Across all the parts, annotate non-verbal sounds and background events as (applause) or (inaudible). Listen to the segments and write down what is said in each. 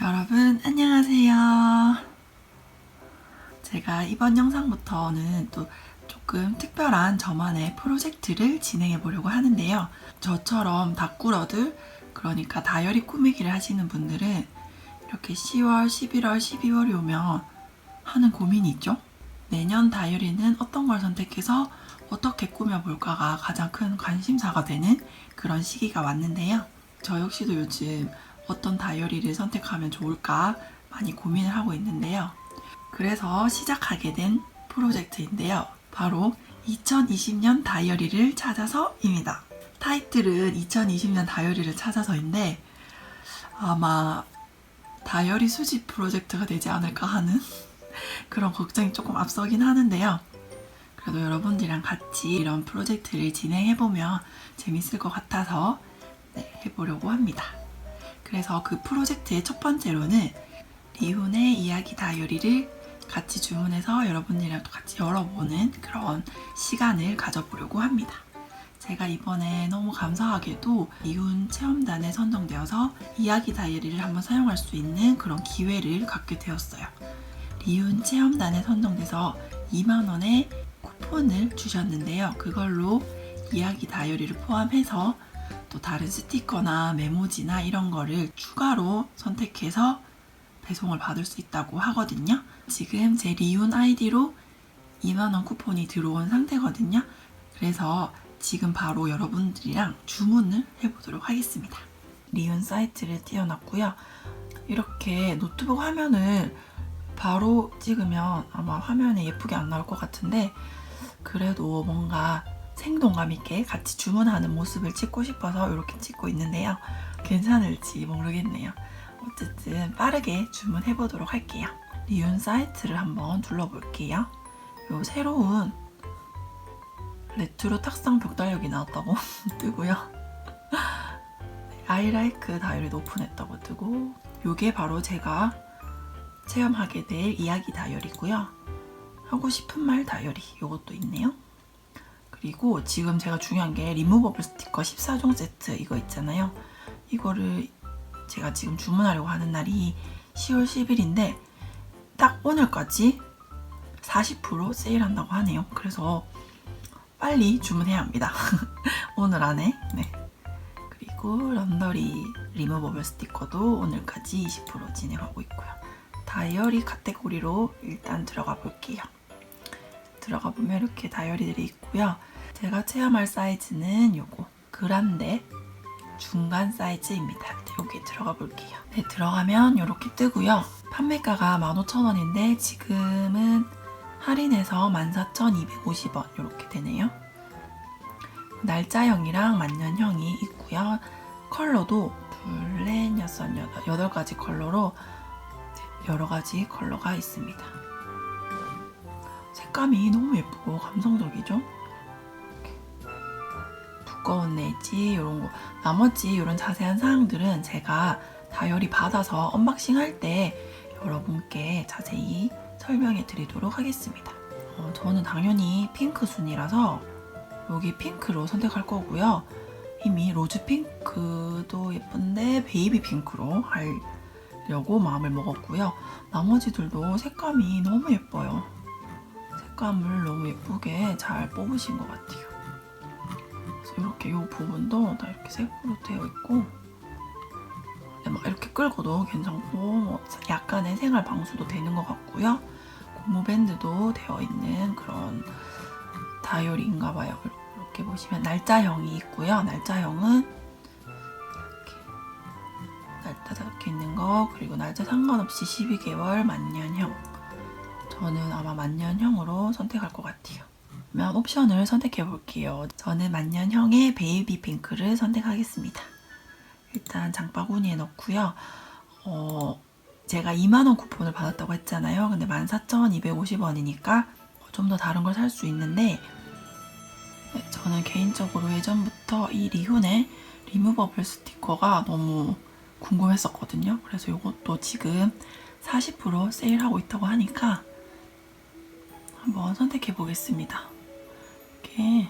여러분 안녕하세요. 제가 이번 영상부터는 또 조금 특별한 저만의 프로젝트를 진행해 보려고 하는데요. 저처럼 다꾸러들 그러니까 다이어리 꾸미기를 하시는 분들은 이렇게 10월, 11월, 12월이 오면 하는 고민이 있죠. 내년 다이어리는 어떤 걸 선택해서 어떻게 꾸며볼까가 가장 큰 관심사가 되는 그런 시기가 왔는데요. 저 역시도 요즘 어떤 다이어리를 선택하면 좋을까 많이 고민을 하고 있는데요. 그래서 시작하게 된 프로젝트인데요. 바로 2020년 다이어리를 찾아서입니다. 타이틀은 2020년 다이어리를 찾아서인데 아마 다이어리 수집 프로젝트가 되지 않을까 하는 (laughs) 그런 걱정이 조금 앞서긴 하는데요. 그래도 여러분들이랑 같이 이런 프로젝트를 진행해보면 재밌을 것 같아서 네, 해보려고 합니다. 그래서 그 프로젝트의 첫 번째로는 리훈의 이야기 다이어리를 같이 주문해서 여러분들이랑 또 같이 열어보는 그런 시간을 가져보려고 합니다. 제가 이번에 너무 감사하게도 리훈 체험단에 선정되어서 이야기 다이어리를 한번 사용할 수 있는 그런 기회를 갖게 되었어요. 리훈 체험단에 선정돼서 2만원의 쿠폰을 주셨는데요. 그걸로 이야기 다이어리를 포함해서 또 다른 스티커나 메모지나 이런 거를 추가로 선택해서 배송을 받을 수 있다고 하거든요. 지금 제 리운 아이디로 2만원 쿠폰이 들어온 상태거든요. 그래서 지금 바로 여러분들이랑 주문을 해보도록 하겠습니다. 리운 사이트를 띄워놨고요. 이렇게 노트북 화면을 바로 찍으면 아마 화면에 예쁘게 안 나올 것 같은데 그래도 뭔가 생동감 있게 같이 주문하는 모습을 찍고 싶어서 이렇게 찍고 있는데요. 괜찮을지 모르겠네요. 어쨌든 빠르게 주문해 보도록 할게요. 리운 사이트를 한번 둘러볼게요. 요 새로운 레트로 탁상 벽달력이 나왔다고 (laughs) 뜨고요. 아이라이크 다이어리도 오픈했다고 뜨고 요게 바로 제가 체험하게 될 이야기 다이어리고요. 하고 싶은 말 다이어리 요것도 있네요. 그리고 지금 제가 중요한 게 리무버블 스티커 14종 세트 이거 있잖아요. 이거를 제가 지금 주문하려고 하는 날이 10월 10일인데 딱 오늘까지 40% 세일한다고 하네요. 그래서 빨리 주문해야 합니다. (laughs) 오늘 안에. 네. 그리고 런더리 리무버블 스티커도 오늘까지 20% 진행하고 있고요. 다이어리 카테고리로 일단 들어가 볼게요. 들어가 보면 이렇게 다이어리들이 있고요. 제가 체험할 사이즈는 요거 그란데 중간 사이즈입니다. 여기 들어가 볼게요. 네, 들어가면 이렇게 뜨고요. 판매가가 15,000원인데 지금은 할인해서 14,250원 이렇게 되네요. 날짜형이랑 만년형이 있고요. 컬러도 둘, 넷, 여섯, 여덟, 여덟 가지 컬러로 여러 가지 컬러가 있습니다. 색감이 너무 예쁘고 감성적이죠? 두꺼운 내지 이런 거 나머지 이런 자세한 사항들은 제가 다이어리 받아서 언박싱 할 때 여러분께 자세히 설명해 드리도록 하겠습니다. 어, 저는 당연히 핑크 순이라서 여기 핑크로 선택할 거고요. 이미 로즈 핑크도 예쁜데 베이비 핑크로 하려고 마음을 먹었고요. 나머지들도 색감이 너무 예뻐요. 색감을 너무 예쁘게 잘 뽑으신 것 같아요. 이렇게 이 부분도 다 이렇게 색으로 되어 있고 네, 막 이렇게 끌고도 괜찮고 뭐 약간의 생활 방수도 되는 것 같고요. 고무 밴드도 되어 있는 그런 다이어리인가 봐요. 이렇게 보시면 날짜형이 있고요. 날짜형은 이렇게 날짜 적혀 있는 거 그리고 날짜 상관없이 12개월 만년형 저는 아마 만년형으로 선택할 것 같아요. 그러면 옵션을 선택해 볼게요. 저는 만년형의 베이비 핑크를 선택하겠습니다. 일단 장바구니에 넣고요. 어, 제가 2만원 쿠폰을 받았다고 했잖아요. 근데 14,250원이니까 좀 더 다른 걸 살 수 있는데 네, 저는 개인적으로 예전부터 이 리훈의 리무버블 스티커가 너무 궁금했었거든요. 그래서 이것도 지금 40% 세일하고 있다고 하니까 한번 선택해 보겠습니다. 이게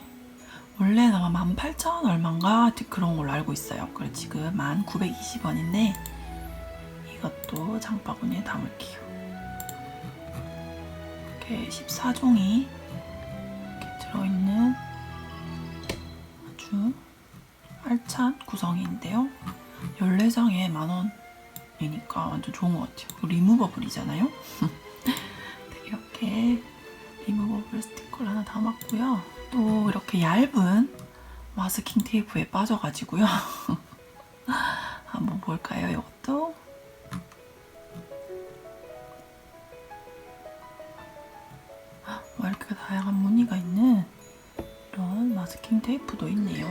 원래는 아마 18,000원 얼마인가 그런 걸로 알고 있어요. 그래 지금 1,920원인데 이것도 장바구니에 담을게요. 이렇게 14종이 이렇게 들어있는 아주 알찬 구성인데요. 14장에 만원이니까 완전 좋은 것 같아요. 리무버블이잖아요. 네, (laughs) 이렇게 리무버블 스티커를 하나 담았고요. 또 이렇게 얇은 마스킹 테이프에 빠져가지고요. (laughs) 한번 볼까요, 이것도? 와, 이렇게 다양한 무늬가 있는 이런 마스킹 테이프도 있네요.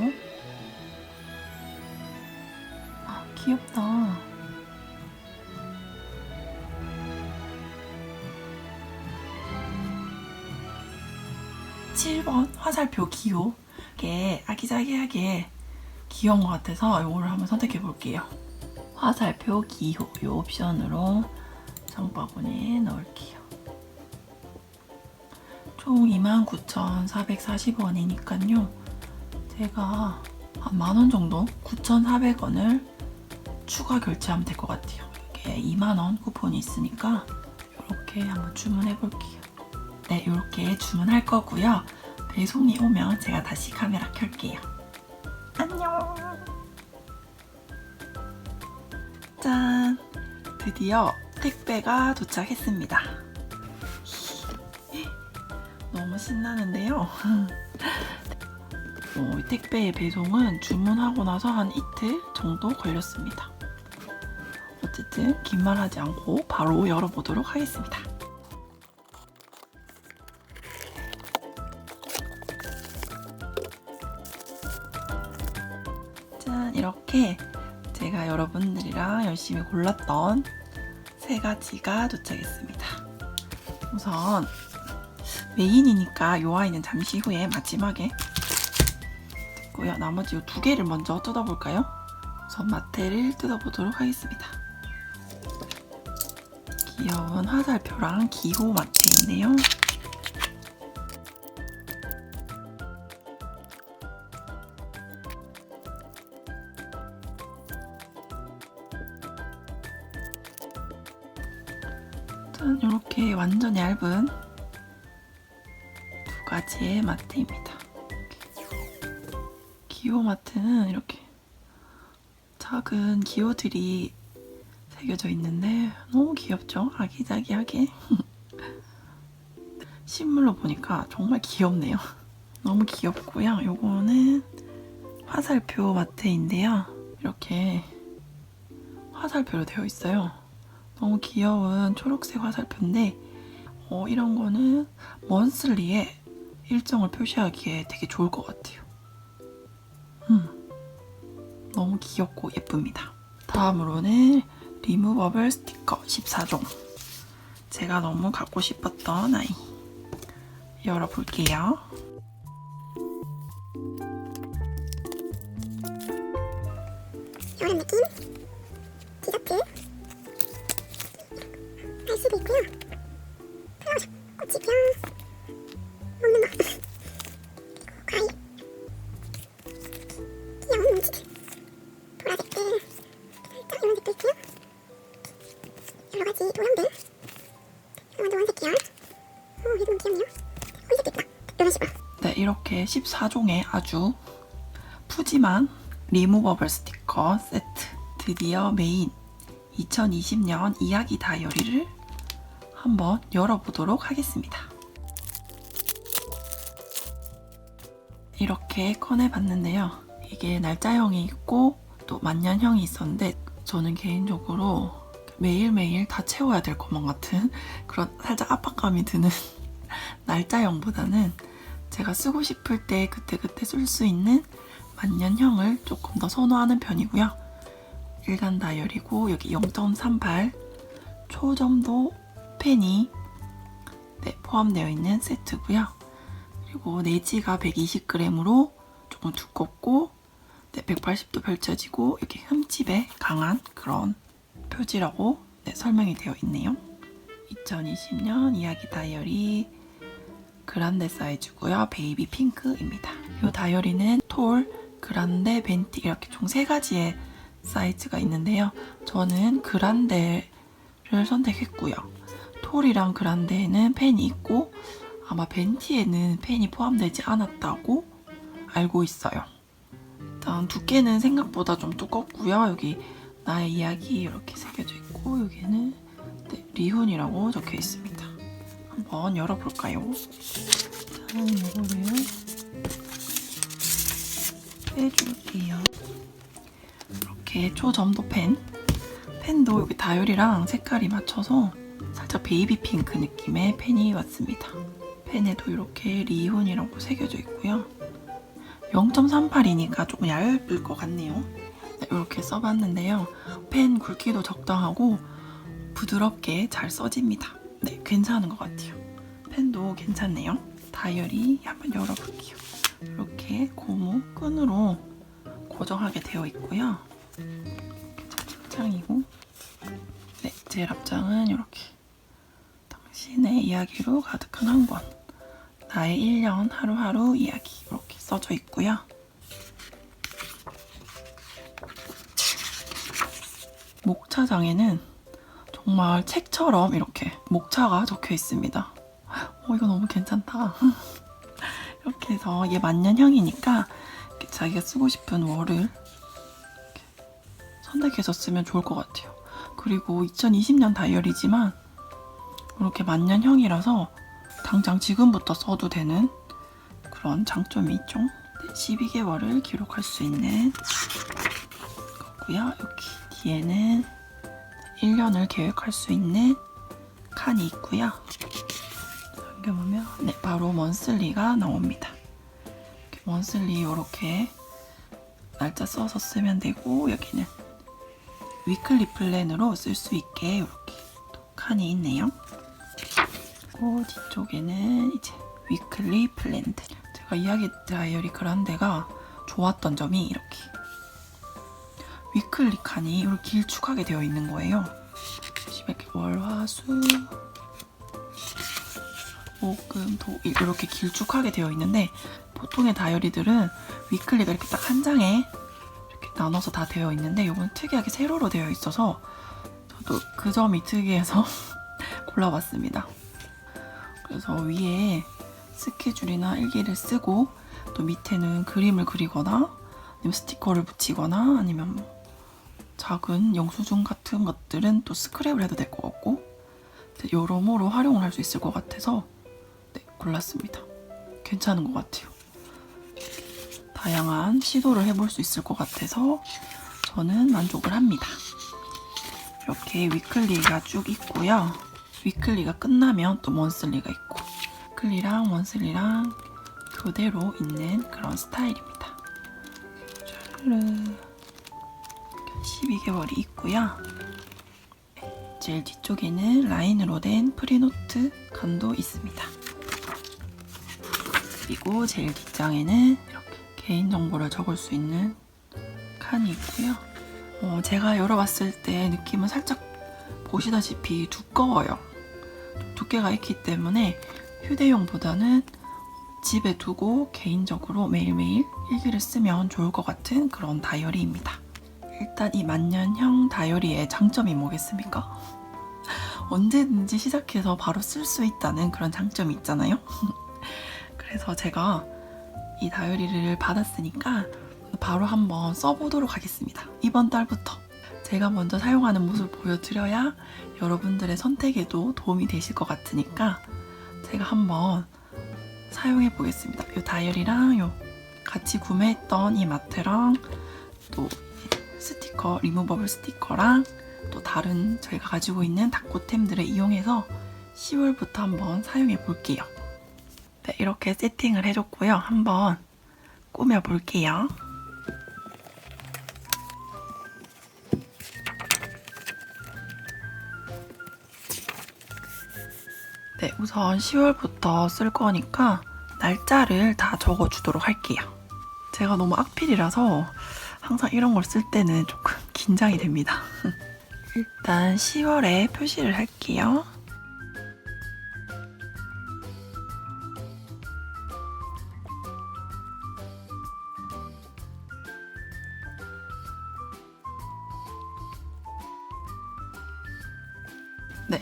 아, 귀엽다. 화살표 기호. 이게 아기자기하게 귀여운 것 같아서 이거를 한번 선택해 볼게요. 화살표 기호 이 옵션으로 장바구니에 넣을게요. 총 29,440원이니까요. 제가 한 만 원 정도 9,400원을 추가 결제하면 될 것 같아요. 이게 2만 원 쿠폰이 있으니까 이렇게 한번 주문해 볼게요. 네, 이렇게 주문할 거고요. 배송이 오면 제가 다시 카메라 켤게요. 안녕. 짠! 드디어 택배가 도착했습니다. (laughs) 너무 신나는데요. (laughs) 어, 이 택배의 배송은 주문하고 나서 한 이틀 정도 걸렸습니다. 어쨌든 긴 말 하지 않고 바로 열어보도록 하겠습니다. 짠, 이렇게 제가 여러분들이랑 열심히 골랐던 세 가지가 도착했습니다. 우선 메인이니까 이 아이는 잠시 후에 마지막에 듣고요. 나머지 이두 개를 먼저 뜯어볼까요? 우선 마테를 뜯어보도록 하겠습니다. 귀여운 화살표랑 기호 마테인데요. 완전 얇은 두 가지의 마트입니다. 기호 마트는 이렇게 작은 기호들이 새겨져 있는데 너무 귀엽죠? 아기자기하게. (laughs) 실물로 보니까 정말 귀엽네요. (laughs) 너무 귀엽고요. 요거는 화살표 마트인데요. 이렇게 화살표로 되어 있어요. 너무 귀여운 초록색 화살표인데 어, 이런 거는 먼슬리에 일정을 표시하기에 되게 좋을 것 같아요. 음, 너무 귀엽고 예쁩니다. 다음으로는 리무버블 스티커 14종. 제가 너무 갖고 싶었던 아이. 열어볼게요. 이런 느낌 이렇게 14종의 아주 푸짐한 리무버블 스티커 세트. 드디어 메인 2020년 이야기 다이어리를 한번 열어보도록 하겠습니다. 이렇게 꺼내봤는데요. 이게 날짜형이 있고 또 만년형이 있었는데 저는 개인적으로 매일매일 다 채워야 될 것만 같은 그런 살짝 압박감이 드는 (laughs) 날짜형보다는 제가 쓰고 싶을 때 그때그때 쓸 수 있는 만년형을 조금 더 선호하는 편이고요. 일간 다이어리고 여기 0.38 초점도 펜이 네, 포함되어 있는 세트고요. 그리고 내지가 120g으로 조금 두껍고 네, 180도 펼쳐지고 이렇게 흠집에 강한 그런 표지라고 네, 설명이 되어 있네요. 2020년 이야기 다이어리 그란데 사이즈고요. 베이비 핑크입니다. 이 다이어리는 톨, 그란데, 벤티 이렇게 총 세 가지의 사이즈가 있는데요. 저는 그란데를 선택했고요. 톨이랑 그란데에는 펜이 있고 아마 벤티에는 펜이 포함되지 않았다고 알고 있어요. 일단 두께는 생각보다 좀 두껍고요. 여기 나의 이야기 이렇게 새겨져 있고 여기는 네, 리훈이라고 적혀 있습니다. 한번 열어볼까요? 일단 이거를 빼줄게요. 이렇게 초점도 펜. 펜도 여기 다율이랑 색깔이 맞춰서 살짝 베이비 핑크 느낌의 펜이 왔습니다. 펜에도 이렇게 리훈이라고 새겨져 있고요. 0.38이니까 조금 얇을 것 같네요. 네, 이렇게 써봤는데요. 펜 굵기도 적당하고 부드럽게 잘 써집니다. 네, 괜찮은 것 같아요. 펜도 괜찮네요. 다이어리 한번 열어볼게요. 이렇게 고무 끈으로 고정하게 되어 있고요. 책장이고, 네, 제 앞장은 이렇게 당신의 이야기로 가득한 한 권. 나의 1년 하루하루 이야기 이렇게 써져 있고요. 목차장에는 정말 책처럼 이렇게 목차가 적혀 있습니다. 어, 이거 너무 괜찮다. (laughs) 이렇게 해서 얘 만년형이니까 자기가 쓰고 싶은 월을 선택해서 쓰면 좋을 것 같아요. 그리고 2020년 다이어리지만 이렇게 만년형이라서 당장 지금부터 써도 되는 그런 장점이 있죠. 네, 12개월을 기록할 수 있는 거고요. 여기 뒤에는 1년을 계획할 수 있는 칸이 있고요. 여기 보면 네, 바로 먼슬리가 나옵니다. 먼슬리 이렇게 날짜 써서 쓰면 되고 여기는 위클리 플랜으로 쓸 수 있게 이렇게 또 칸이 있네요. 그리고 뒤쪽에는 이제 위클리 플랜드. 제가 이야기 다이어리 그란데가 좋았던 점이 이렇게 위클리 칸이 이렇게 길쭉하게 되어 있는 거예요. 이렇게 월화수 목금 토 이렇게 길쭉하게 되어 있는데 보통의 다이어리들은 위클리가 이렇게 딱 한 장에 이렇게 나눠서 다 되어 있는데 이건 특이하게 세로로 되어 있어서 저도 그 점이 특이해서 (laughs) 골라봤습니다. 그래서 위에 스케줄이나 일기를 쓰고 또 밑에는 그림을 그리거나 아니면 스티커를 붙이거나 아니면 뭐 작은 영수증 같은 것들은 또 스크랩을 해도 될 것 같고 네, 여러모로 활용을 할 수 있을 것 같아서 네, 골랐습니다. 괜찮은 것 같아요. 다양한 시도를 해볼 수 있을 것 같아서 저는 만족을 합니다. 이렇게 위클리가 쭉 있고요. 위클리가 끝나면 또 먼슬리가 있고 위클리랑 먼슬리랑 교대로 있는 그런 스타일입니다. 쭈르르 12개월이 있고요. 제일 뒤쪽에는 라인으로 된 프리노트 칸도 있습니다. 그리고 제일 뒷장에는 이렇게 개인정보를 적을 수 있는 칸이 있고요. 어, 제가 열어봤을 때 느낌은 살짝 보시다시피 두꺼워요. 두께가 있기 때문에 휴대용보다는 집에 두고 개인적으로 매일매일 일기를 쓰면 좋을 것 같은 그런 다이어리입니다. 일단 이 만년형 다이어리의 장점이 뭐겠습니까? (laughs) 언제든지 시작해서 바로 쓸 수 있다는 그런 장점이 있잖아요. (laughs) 그래서 제가 이 다이어리를 받았으니까 바로 한번 써보도록 하겠습니다. 이번 달부터 제가 먼저 사용하는 모습을 보여드려야 여러분들의 선택에도 도움이 되실 것 같으니까 제가 한번 사용해 보겠습니다. 이 다이어리랑 요 같이 구매했던 이 마트랑 또 스티커, 리무버블 스티커랑 또 다른 저희가 가지고 있는 닭고템들을 이용해서 10월부터 한번 사용해 볼게요. 네, 이렇게 세팅을 해줬고요. 한번 꾸며 볼게요. 네, 우선 10월부터 쓸 거니까 날짜를 다 적어주도록 할게요. 제가 너무 악필이라서 항상 이런 걸 쓸 때는 조금 (laughs) 긴장이 됩니다. (laughs) 일단 10월에 표시를 할게요.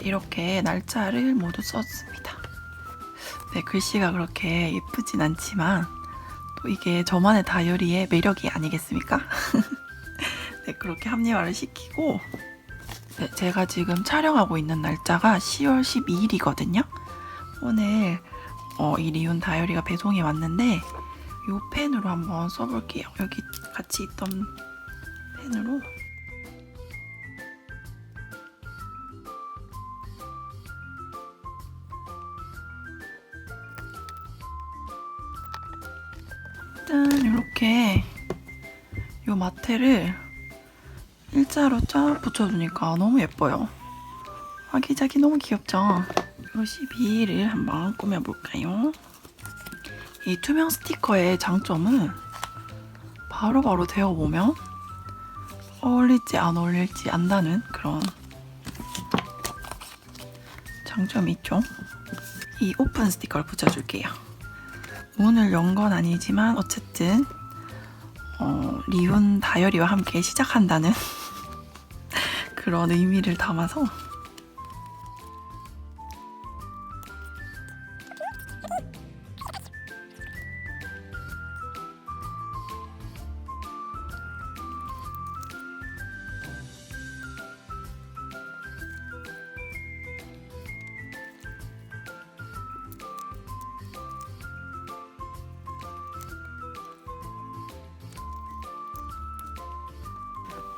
이렇게 날짜를 모두 썼습니다. 네, 글씨가 그렇게 예쁘진 않지만 또 이게 저만의 다이어리의 매력이 아니겠습니까? (laughs) 네, 그렇게 합리화를 시키고 네, 제가 지금 촬영하고 있는 날짜가 10월 12일이거든요. 오늘 어, 이 리온 다이어리가 배송이 왔는데 이 펜으로 한번 써볼게요. 여기 같이 있던 펜으로 이렇게 요 마테를 일자로 쫙 붙여주니까 너무 예뻐요. 아기자기 너무 귀엽죠? 요 12일을 한번 꾸며볼까요? 이 투명 스티커의 장점은 바로바로 데워보면 어울릴지 안 어울릴지 안다는 그런 장점이 있죠. 이 오픈 스티커를 붙여줄게요. 문을 연 건 아니지만 어쨌든 어, 리온 다이어리와 함께 시작한다는 (laughs) 그런 의미를 담아서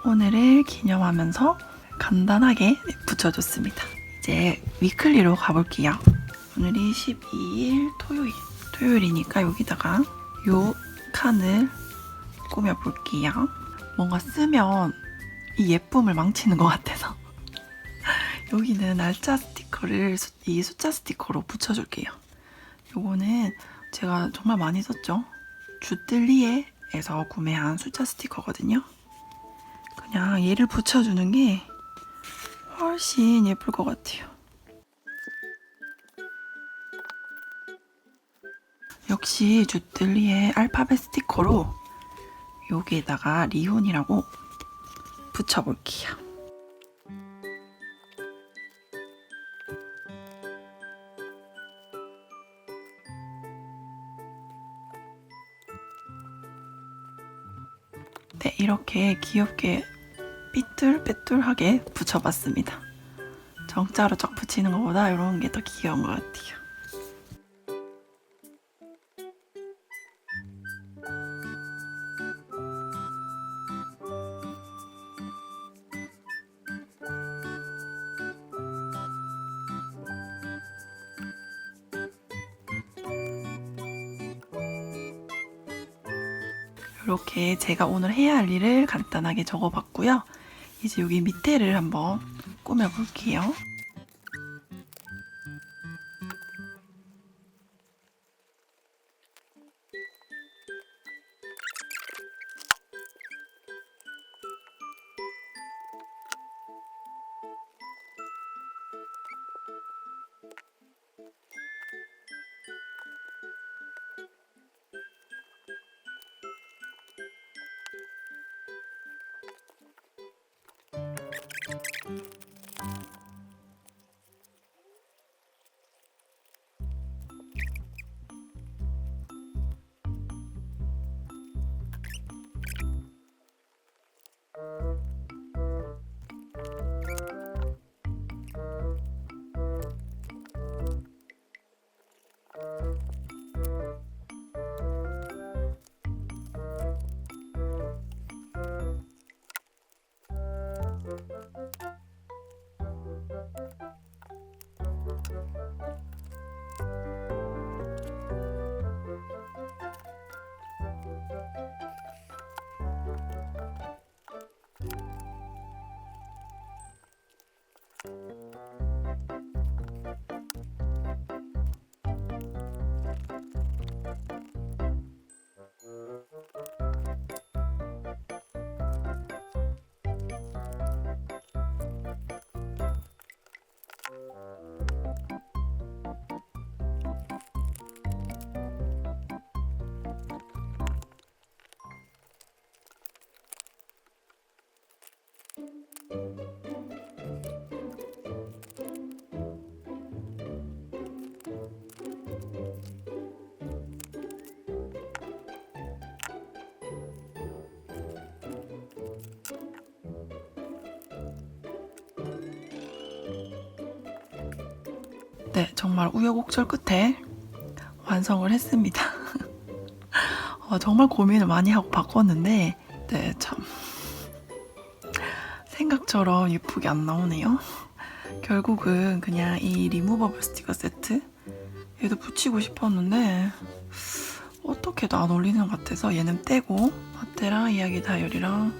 오늘을 기념하면서 간단하게 붙여줬습니다. 이제 위클리로 가볼게요. 오늘이 12일 토요일. 토요일이니까 여기다가 요 칸을 꾸며볼게요. 뭔가 쓰면 이 예쁨을 망치는 것 같아서. (laughs) 여기는 날짜 스티커를 수- 이 숫자 스티커로 붙여줄게요. 요거는 제가 정말 많이 썼죠. 주뜰리에에서 구매한 숫자 스티커거든요. 그냥 얘를 붙여주는 게 훨씬 예쁠 것 같아요. 역시 주뜰리의 알파벳 스티커로 여기에다가 리온이라고 붙여볼게요. 네, 이렇게 귀엽게 삐뚤빼뚤하게 붙여봤습니다. 정자로 쫙 붙이는 것보다 이런 게 더 귀여운 것 같아요. 이렇게 제가 오늘 해야 할 일을 간단하게 적어봤고요. 이제 여기 밑에를 한번 꾸며볼게요. 네, 정말 우여곡절 끝에 완성을 했습니다. (laughs) 어, 정말 고민을 많이 하고 바꿨는데, 네, 참. 생각처럼 예쁘게 안 나오네요. 결국은 그냥 이 리무버블 스티커 세트 얘도 붙이고 싶었는데 어떻게도 안 어울리는 것 같아서 얘는 떼고 마테랑 이야기 다이어리랑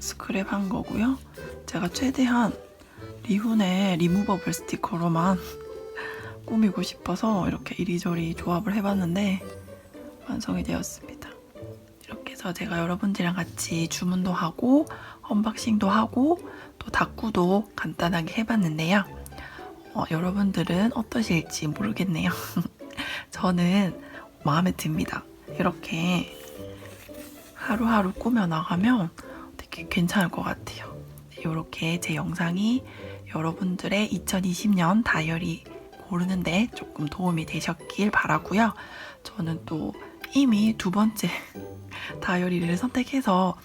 스크랩 한 거고요. 제가 최대한 리훈의 리무버블 스티커로만 (laughs) 꾸미고 싶어서 이렇게 이리저리 조합을 해봤는데 완성이 되었습니다. 이렇게 해서 제가 여러분들이랑 같이 주문도 하고 언박싱도 하고 또 다꾸도 간단하게 해봤는데요. 어, 여러분들은 어떠실지 모르겠네요. (laughs) 저는 마음에 듭니다. 이렇게 하루하루 꾸며 나가면 되게 괜찮을 것 같아요. 이렇게 제 영상이 여러분들의 2020년 다이어리 고르는데 조금 도움이 되셨길 바라고요. 저는 또 이미 두 번째 (laughs) 다이어리를 선택해서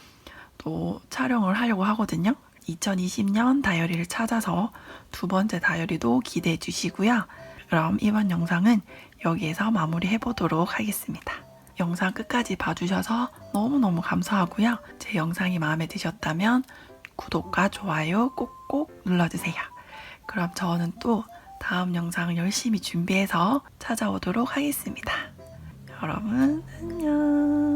또 촬영을 하려고 하거든요. 2020년 다이어리를 찾아서 두 번째 다이어리도 기대해 주시고요. 그럼 이번 영상은 여기에서 마무리해 보도록 하겠습니다. 영상 끝까지 봐주셔서 너무너무 감사하고요. 제 영상이 마음에 드셨다면 구독과 좋아요 꼭꼭 눌러주세요. 그럼 저는 또 다음 영상 열심히 준비해서 찾아오도록 하겠습니다. 여러분, 안녕.